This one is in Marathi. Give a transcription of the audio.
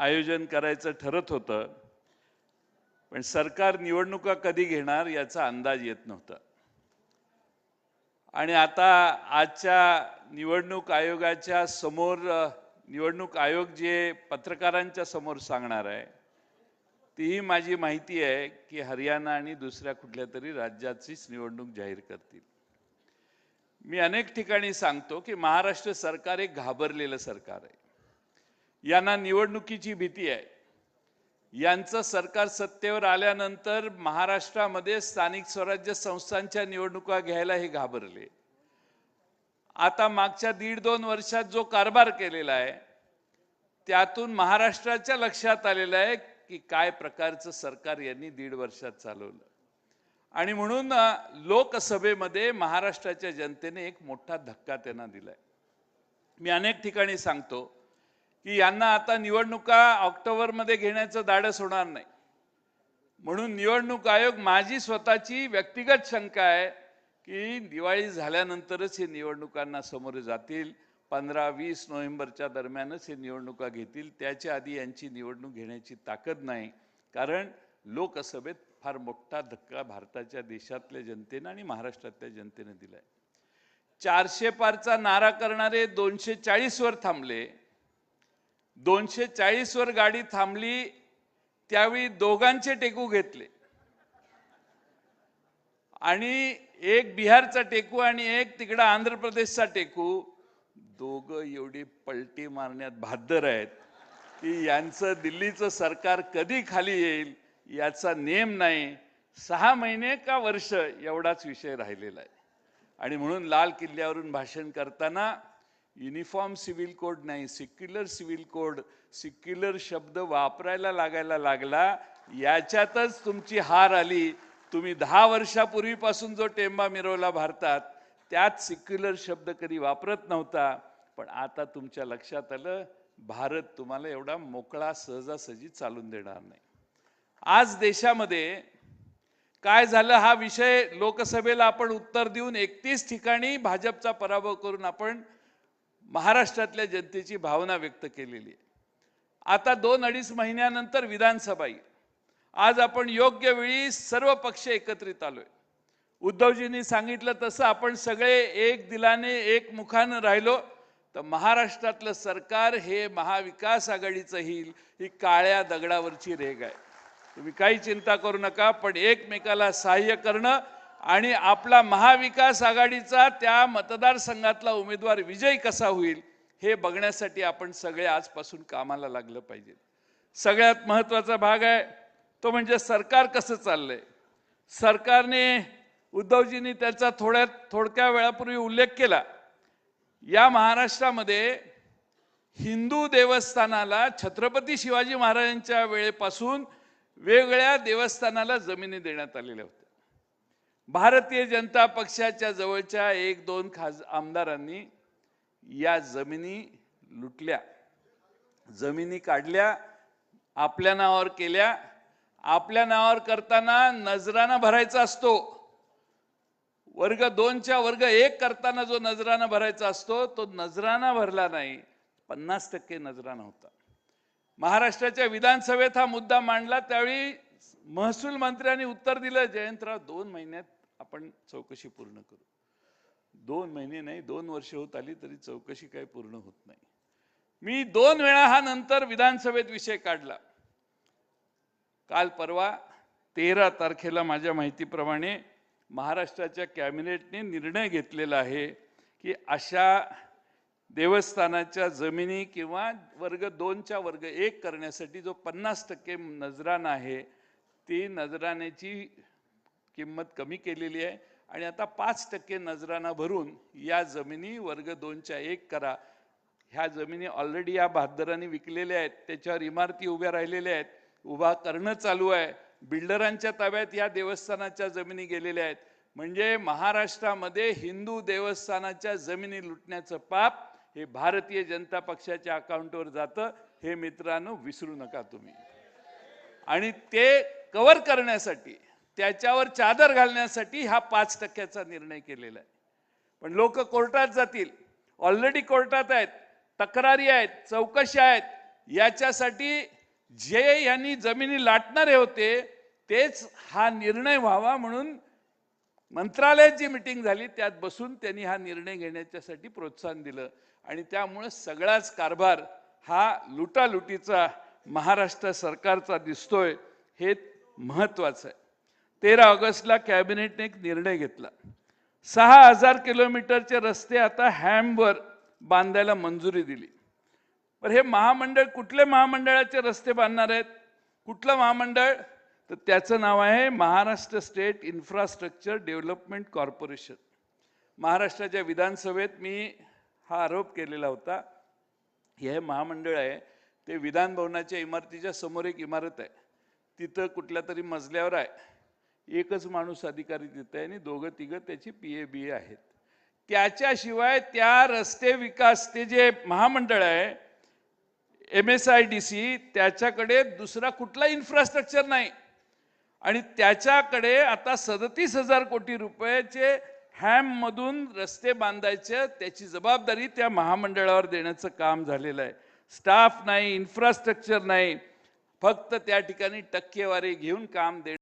आयोजन करायचं ठरत होतं. पण सरकार निवडणुका कधी घेणार याचा अंदाज येत नव्हता. आणि आता आजच्या निवडणूक आयोगाच्या समोर निवडणूक आयोग जे पत्रकारांच्या समोर सांगणार आहे तीही माझी माहिती आहे की हरियाणा आणि दुसऱ्या कुठल्या तरी राज्याचीच निवडणूक जाहीर करतील. मी अनेक ठिकाणी सांगतो की महाराष्ट्र सरकार एक घाबरलेलं सरकार आहे. यांना निवडणुकीची भीती आहे. यांचं सरकार सत्तेवर आल्यानंतर महाराष्ट्रामध्ये स्थानिक स्वराज्य संस्थांच्या निवडणुका घ्यायला हे घाबरले. आता मागच्या दीड दोन वर्षात जो कारभार केलेला आहे त्यातून महाराष्ट्राच्या लक्षात आलेलं आहे की काय प्रकारचं सरकार यांनी दीड वर्षात चालवलं. आणि म्हणून लोकसभेमध्ये महाराष्ट्राच्या जनतेने एक मोठा धक्का त्यांना दिलाय. मी अनेक ठिकाणी सांगतो की यांना आता निवडणुका ऑक्टोबरमध्ये घेण्याचं धाडस होणार नाही. म्हणून निवडणूक आयोग माझी स्वतःची व्यक्तिगत शंका आहे की दिवाळी झाल्यानंतरच हे निवडणुकांना समोर जातील. पंधरा वीस नोव्हेंबरच्या दरम्यानच हे निवडणुका घेतील. त्याच्या आधी यांची निवडणूक घेण्याची ताकद नाही. कारण लोकसभेत फार मोठा धक्का भारताच्या देशातल्या जनतेनं आणि महाराष्ट्रातल्या जनतेनं दिलाय. चारशे पारचा नारा करणारे दोनशे चाळीसवर थांबले. दोनशे चाळीस वर गाडी थांबली त्यावेळी दोघांचे टेकू घेतले. आणि एक बिहारचा टेकू आणि एक तिकडं आंध्र प्रदेशचा टेकू. दोघं एवढी पलटी मारण्यात भाद्दर आहेत की यांचं दिल्लीचं सरकार कधी खाली येईल याचा नेम नाही. सहा महिने का वर्ष एवढाच विषय राहिलेला आहे. आणि म्हणून लाल किल्ल्यावरून भाषण करताना युनिफॉर्म सिव्हिल कोड नाही सिक्युलर सिव्हिल कोड सिक्युलर शब्द वापरायला लागायला लागला याच्यातच तुमची हार आली. तुम्ही दहा वर्षापूर्वीपासून जो टेंबा मिरवला भारतात त्यात सिक्युलर शब्द कधी वापरत नव्हता. पण आता तुमच्या लक्षात आलं भारत तुम्हाला एवढा मोकळा सहजासहजी चालून देणार नाही. आज देशामध्ये काय झालं हा विषय लोकसभेला आपण उत्तर देऊन एकतीस ठिकाणी भाजपचा पराभव करून आपण महाराष्ट्रातल्या जनतेची भावना व्यक्त केलेली आहे. आता दोन अडीच महिन्यानंतर विधानसभा येईल. आज आपण योग्य वेळी सर्व पक्ष एकत्रित आलोय. उद्धवजींनी सांगितलं तसं आपण सगळे एक दिलाने एक मुखानं राहिलो तर महाराष्ट्रातलं सरकार हे महाविकास आघाडीचं येईल ही काळ्या दगडावरची रेग आहे. तुम्ही काही चिंता करू नका पण एकमेकाला सहाय्य करणं आणि आपला महाविकास आघाडीचा त्या मतदारसंघातला उमेदवार विजयी कसा होईल हे बघण्यासाठी आपण सगळे आजपासून कामाला लागलं पाहिजे. सगळ्यात महत्त्वाचा भाग आहे तो म्हणजे सरकार कसं चाललंय. सरकारने उद्धवजींनी त्याचा थोड्या थोडक्या वेळापूर्वी उल्लेख केला. या महाराष्ट्रामध्ये हिंदू देवस्थानाला छत्रपती शिवाजी महाराजांच्या वेळेपासून वेगळ्या देवस्थानाला जमिनी देण्यात आलेल्या होत्या. भारतीय जनता पक्षाच्या जवळच्या एक दोन खास आमदारांनी या जमिनी लुटल्या. जमिनी काढल्या आपल्या नावावर केल्या. आपल्या नावावर करताना नजराना भरायचा असतो. वर्ग दोनच्या वर्ग एक करताना जो नजराना भरायचा असतो तो नजराना भरला नाही. पन्नास टक्के नजराना होता. महाराष्ट्राच्या विधानसभेत हा मुद्दा मांडला त्यावेळी महसूल मंत्र्यांनी उत्तर दिलं जयंतराव दोन महिन्यात आपण चौकशी पूर्ण करू. दोन महिने नाही दोन वर्ष होत आली तरी चौकशी काही पूर्ण होत नाही. मी दोन वेळा हा नंतर विधानसभेत विषय काढला. काल परवा तेरा तारखेला माझ्या माहितीप्रमाणे महाराष्ट्राच्या कॅबिनेटने निर्णय घेतलेला आहे की अशा देवस्थानाच्या जमिनी किंवा वर्ग दोनच्या वर्ग एक करण्यासाठी जो पन्नास टक्के नजराना आहे ती नजराण्याची किंमत कमी केलेली आहे. आणि आता पाच टक्के नजराना भरून या जमिनी वर्ग दोनच्या एक करा. ह्या जमिनी ऑलरेडी या बहादरांनी विकलेल्या आहेत. त्याच्यावर इमारती उभ्या राहिलेल्या आहेत. उभा करणं चालू आहे. बिल्डरांच्या ताब्यात या देवस्थानाच्या जमिनी गेलेल्या आहेत. म्हणजे महाराष्ट्रामध्ये हिंदू देवस्थानाच्या जमिनी लुटण्याचं पाप हे भारतीय जनता पक्षाच्या अकाउंटवर जातं. हे मित्रांनो विसरू नका तुम्ही. आणि ते कव्हर करण्यासाठी त्याच्यावर चादर घालण्यासाठी हा पाच टक्क्याचा निर्णय केलेला आहे. पण लोक कोर्टात जातील. ऑलरेडी कोर्टात आहेत. तक्रारी आहेत. चौकशा आहेत. याच्यासाठी जे यांनी जमिनी लाटणारे होते तेच हा निर्णय व्हावा म्हणून मंत्रालयाची मिटिंग झाली. त्यात बसून त्यांनी हा निर्णय घेण्याच्यासाठी प्रोत्साहन दिलं. आणि त्यामुळं सगळाच कारभार हा लुटालुटीचा महाराष्ट्र सरकारचा दिसतोय. हे महत्वाचं आहे. तेरा ऑगस्टला कॅबिनेटने एक निर्णय घेतला. सहा हजार किलोमीटरचे रस्ते आता हॅमवर बांधायला मंजुरी दिली. पण हे महामंडळ कुठले महामंडळाचे रस्ते बांधणार आहेत? कुठलं महामंडळ? तर त्याचं नाव आहे Maharashtra state infrastructure development corporation. महाराष्ट्राच्या विधानसभेत मी हा आरोप केलेला होता. हे महामंडळ आहे ते विधान भवनाच्या इमारतीच्या समोर एक इमारत आहे. तिथं कुठल्या तरी मजल्यावर आहे. एकच माणूस अधिकारी देत आहे आणि दोघं तिघं त्याची पी ए बी ए आहेत. त्याच्याशिवाय त्या रस्ते विकास ते जे महामंडळ आहे M S I D C त्याच्याकडे दुसरा कुठला इन्फ्रास्ट्रक्चर नाही. आणि त्याच्याकडे आता सदतीस हजार कोटी रुपयाचे हॅममधून रस्ते बांधायचे त्याची जबाबदारी त्या महामंडळावर देण्याचं काम झालेलं आहे. स्टाफ नाही इन्फ्रास्ट्रक्चर नाही. फक्त त्या ठिकाणी टक्केवारी घेऊन काम देणं